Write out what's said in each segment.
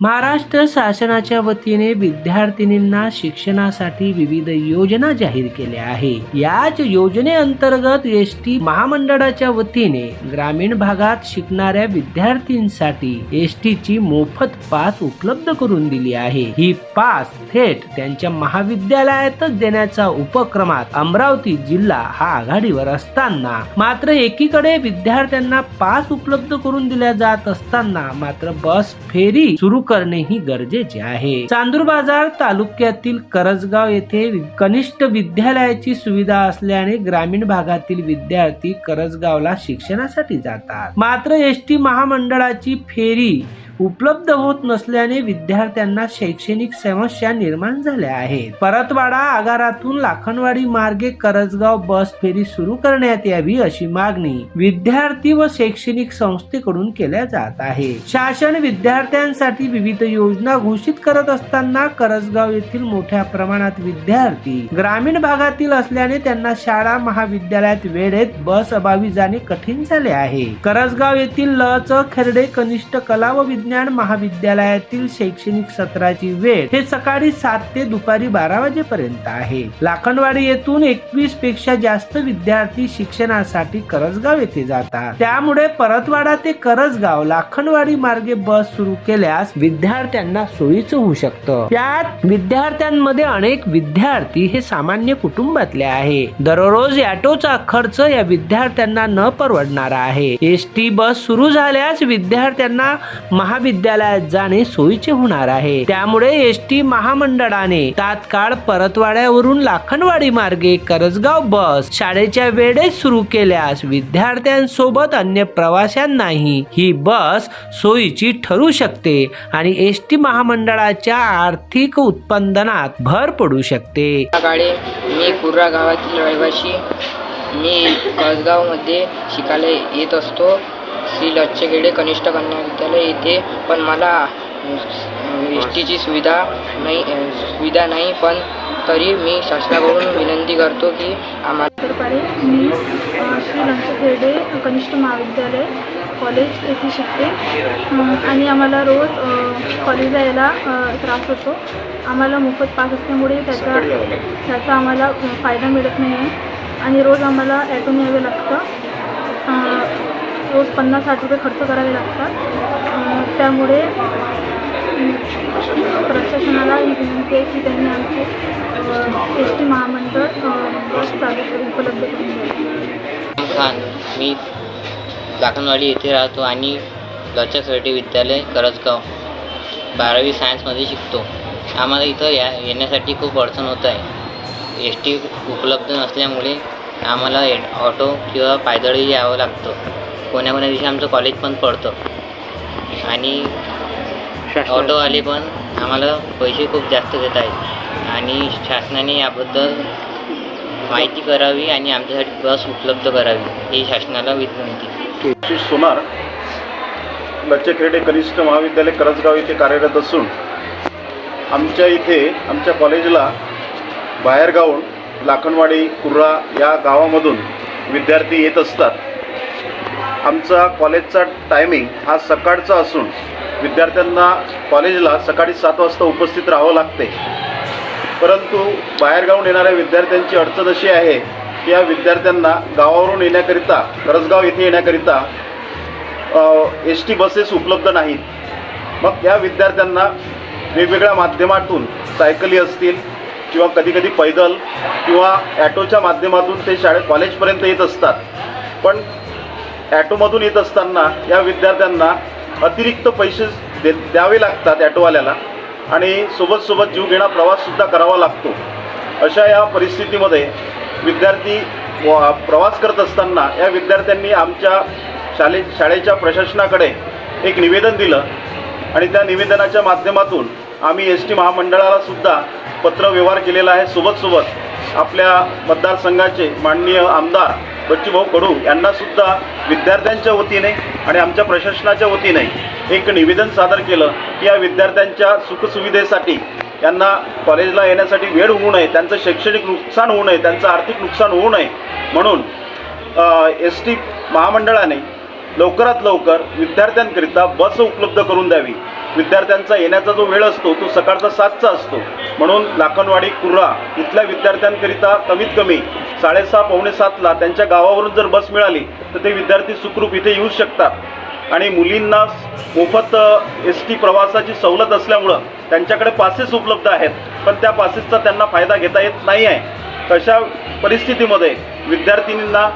महाराष्ट्र शासनाच्या वतीने विद्यार्थिनींना शिक्षणासाठी विविध योजना जाहीर केल्या आहे याच योजनेअंतर्गत एस टी महामंडळाच्या वतीने ग्रामीण भागात शिकणाऱ्या विद्यार्थ्यांसाठी एस ची मोफत पास उपलब्ध करून दिली आहे. ही पास थेट त्यांच्या महाविद्यालयातच देण्याचा उपक्रमात अमरावती जिल्हा हा आघाडीवर असताना मात्र एकीकडे विद्यार्थ्यांना पास उपलब्ध करून दिल्या जात असताना मात्र बस फेरी सुरू करणे ही गरजेचे आहे. चांदूर बाजार तालुक्यातील करजगाव येथे कनिष्ठ विद्यालयाची सुविधा असल्याने ग्रामीण भागातील विद्यार्थी करजगावला शिक्षणासाठी जातात. मात्र एस टी महामंडळाची फेरी उपलब्ध होत नसल्याने विद्यार्थ्यांना शैक्षणिक समस्या निर्माण झाल्या आहेत. परतवाडा आगारातून लाखनवाडी मार्गे करजगाव बस फेरी सुरू करण्यात यावी अशी मागणी विद्यार्थी व शैक्षणिक संस्थेकडून केल्या जात आहे. शासन विद्यार्थ्यांसाठी विविध योजना घोषित करत असताना करजगाव येथील मोठ्या प्रमाणात विद्यार्थी ग्रामीण भागातील असल्याने त्यांना शाळा महाविद्यालयात वेळेत बस अभावी जाणे कठीण झाले आहे. करजगाव येथील ल. च. खर्डे कनिष्ठ कला व विज्ञान महाविद्यालयातील शैक्षणिक सत्राची वेळ हे सकाळी सात ते दुपारी बारा वाजेपर्यंत आहे. लाखनवाडी येथून एकवीसपेक्षा जास्त विद्यार्थी शिक्षणासाठी करजगाव येथे जातात. त्यामुळे परतवाडा ते करजगाव लाखनवाडी मार्गे बस सुरू केल्यास विद्यार्थ्यांना सोयीचं होऊ शकतं. त्यात विद्यार्थ्यांमध्ये अनेक विद्यार्थी हे सामान्य कुटुंबातले आहे. दररोज ऑटोचा खर्च या विद्यार्थ्यांना न परवडणारा आहे. एस टी बस सुरू झाल्यास विद्यार्थ्यांना महा महाविद्यालयात जाणे सोयीचे होणार आहे. त्यामुळे एस टी महामंडळाने तात्काळ परतवाड्यावरून लाखनवाडी मार्गे करजगाव बस शाळेच्या वेळेत सुरू केल्यास विद्यार्थ्यांसोबत अन्य प्रवाशांनाही ही बस सोयीची ठरू शकते आणि एस टी महामंडळाच्या आर्थिक उत्पादनात भर पडू शकते. काळे मी कुर्रा गावातील रहिवासी मी कसगावमध्ये शिकायला येत असतो. श्री लच्छेगेडे कनिष्ठ कन्या विद्यालय येथे पण मला एस टीची सुविधा नाही सुविधा नाही पण तरी मी शासनाकडून विनंती करतो की आम्हाला मी श्री लंच कनिष्ठ महाविद्यालय कॉलेज येथे शिकते. आणि आम्हाला रोज कॉलेजला यायला त्रास होतो. आम्हाला मोफत पास असल्यामुळे त्याचा त्याचा आम्हाला फायदा मिळत नाही आहे आणि रोज आम्हाला ॲटोन यावे लागतं. रोज पन्नास साठ रुपये खर्च करावे लागतात. त्यामुळे प्रशासनाला ही विनंती आहे की त्यांनी आमचे एस टी महामंडळ बस चालू उपलब्ध करून खान मी लाखनवाडी येथे राहतो आणि लक्षासाठी विद्यालय करजगाव बारावी सायन्समध्ये शिकतो. आम्हाला इथं या येण्यासाठी खूप अडचण होत आहे. एस टी उपलब्ध नसल्यामुळे आम्हाला ऑटो किंवा पायदळही यावं लागतं. कोण्या कोण्या दिवशी आमचं कॉलेज पण पडतं. आणि ऑटोवाले पण आम्हाला पैसे खूप जास्त देत आहेत. आणि शासनाने याबद्दल माहिती करावी आणि आमच्यासाठी बस उपलब्ध करावी ही शासनाला विनंती. सोनार लच्चेखेडे कनिष्ठ महाविद्यालय करजगाव येथे कार्यरत असून आमच्या इथे आमच्या कॉलेजला बाहेरगावून लाखनवाडी कुर्रा या गावामधून विद्यार्थी येत असतात. आमचा कॉलेजचा टायमिंग हा सकाळचा असून विद्यार्थ्यांना कॉलेजला सकाळी सात वाजता उपस्थित राहावं लागते. परंतु बाहेरगावून येणाऱ्या विद्यार्थ्यांची अडचण अशी आहे की या विद्यार्थ्यांना गावावरून येण्याकरिता करजगाव येथे येण्याकरिता एस टी बसेस उपलब्ध नाहीत. मग या विद्यार्थ्यांना वेगवेगळ्या माध्यमातून सायकली असतील किंवा कधीकधी पैदल किंवा ॲटोच्या माध्यमातून ते शाळेत कॉलेजपर्यंत येत असतात. पण ॲटोमधून येत असताना या विद्यार्थ्यांना अतिरिक्त पैसे दे द्यावे लागतात ॲटोवाल्याला आणि सोबत सोबत जीवघेणा प्रवाससुद्धा करावा लागतो. अशा या परिस्थितीमध्ये विद्यार्थी व- प्रवास करत असताना या विद्यार्थ्यांनी आमच्या शाले शाळेच्या प्रशासनाकडे एक निवेदन दिलं आणि त्या निवेदनाच्या माध्यमातून आम्ही एस टी महामंडळाला सुद्धा पत्रव्यवहार केलेला आहे. सोबत आपल्या मतदारसंघाचे माननीय आमदार बच्चूभाऊ कडू यांना सुद्धा विद्यार्थ्यांच्या वतीने आणि आमच्या प्रशासनाच्या वतीने एक निवेदन सादर केलं की या विद्यार्थ्यांच्या सुखसुविधेसाठी यांना कॉलेजला येण्यासाठी वेळ होऊ नये त्यांचं शैक्षणिक नुकसान होऊ नये त्यांचं आर्थिक नुकसान होऊ नये म्हणून एस टी महामंडळाने लवकरात लवकर विद्यार्थ्यांकरिता बस उपलब्ध करून द्यावी. विद्यार्थ्यांचा येण्याचा जो वेळ असतो तो सकाळचा सातचा असतो. म्हणून लाखनवाडी कुर्रा इथल्या विद्यार्थ्यांकरिता कमीत कमी साडेसहा पावणे सातला त्यांच्या गावावरून जर बस मिळाली तर ते विद्यार्थी सुखरूप इथे येऊ शकतात. आणि मुलींना मोफत एस टी प्रवासाची सवलत असल्यामुळं त्यांच्याकडे पासेस उपलब्ध आहेत. पण त्या पासेसचा त्यांना फायदा घेता येत नाही आहे. तशा परिस्थितीमध्ये विद्यार्थिनींना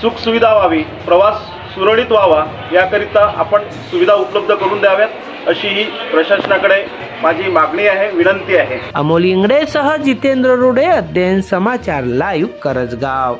सुखसुविधा व्हावी प्रवास सुरळीत व्हावा याकरिता आपण सुविधा उपलब्ध करून द्याव्यात अशी ही प्रशासनाकडे माझी मागणी आहे विनंती आहे. अमोल इंगडेसह जितेंद्र रोडे अध्ययन समाचार लाईव्ह करजगाव.